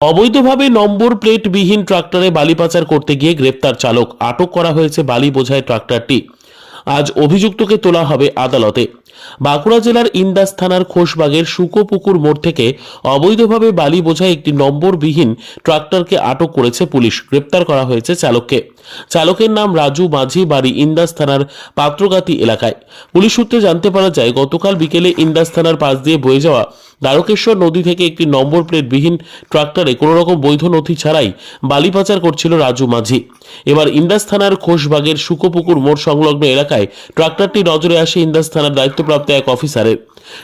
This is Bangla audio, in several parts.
অবৈধভাবে নম্বর প্লেটবিহীন ট্রাক্টরে বালি পাচার করতে গিয়ে গ্রেপ্তার চালক। আটক করা হয়েছে বালি বোঝায় ট্রাক্টরটি। আজ অভিযুক্তকে তোলা হবে আদালতে। বাঁকুড়া জেলার ইন্দাস থানার খোশবাগের শুকোপুকুর মোড় থেকে অবৈধভাবে বালি বোঝায় একটি নম্বরবিহীন ট্রাক্টরকে আটক করেছে পুলিশ। গ্রেপ্তার করা হয়েছে চালককে। চালকের নাম রাজু মাঝি, বাড়ি ইন্দাস থানার পাত্রগাতি এলাকায়। পুলিশ সূত্রে জানতে পারা যায়, গতকাল বিকেলে ইন্দাস থানার পাশ দিয়ে বয়ে যাওয়া দ্বারকেশ্বর নদী থেকে একটি নম্বর প্লেটবিহীন ট্রাক্টরে কোনোরকম বৈধ নথি ছাড়াই বালি পাচার করছিল রাজু মাঝি। এবার ইন্দাস থানার খোশবাগের শুকোপুকুর মোড় সংলগ্ন এলাকায় ট্রাক্টরটি নজরে আসে ইন্দাস থানার দায়িত্বপ্রাপ্ত এক অফিসারের।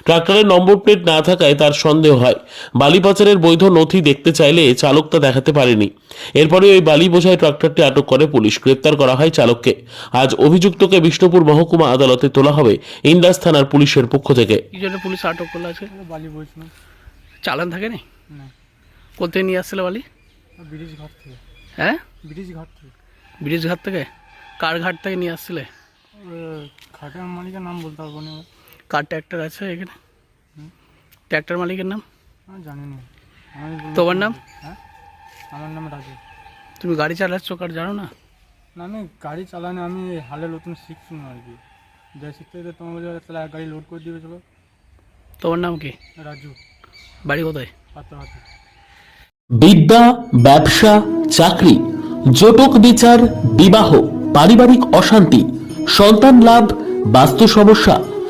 ট্রাক্টরের নম্বর প্লেট না থাকায় তার সন্দেহ হয়। বালি পাচারের বৈধ নথি দেখতে চাইলে চালক তা দেখাতে পারেনি। এরপরে ওই বালি বোঝাই ট্রাক্টরটি আটক করে পুলিশ। গ্রেপ্তার করা হয় চালককে। আজ অভিযুক্তকে বিষ্ণুপুর মহকুমা আদালতে তোলা হবে ইন্দাস থানার পুলিশের পক্ষ থেকে। কি জন্য পুলিশ আটক করল আছে বালি বলছিলাম চালান থাকে নি? না। কোথায় নিয়ে আসছিল বালি? ব্রিজ ঘাট থেকে। হ্যাঁ? ব্রিজ ঘাট থেকে। ব্রিজ ঘাট থেকে? কার ঘাট থেকে নিয়ে আসছিলে? ঘাটের মালিকের নাম বলতে পারব না। কার ট্র্যাক্টর আছে এখানে? ট্র্যাক্টর মালিকের নাম? জানি না তোমার নাম? হ্যাঁ? আমার নাম রাজু তুমি গাড়ি চালাচ্ছ কার জানো না? না আমি গাড়ি চালানো আমি হালে নতুন শিখছি না আর কি। যাই শিখতে যেতে তোমার বলে তাহলে এক গাড়ি লোড করে দিবে চলো। তোমার নাম কি? রাজু। বাড়ি কোথায়? পাত্র হাতে বিদ্যা ব্যবসা চাকরি জটক বিচার বিবাহ পারিবারিক অশান্তি সন্তান লাভ বাস্তু সমস্যা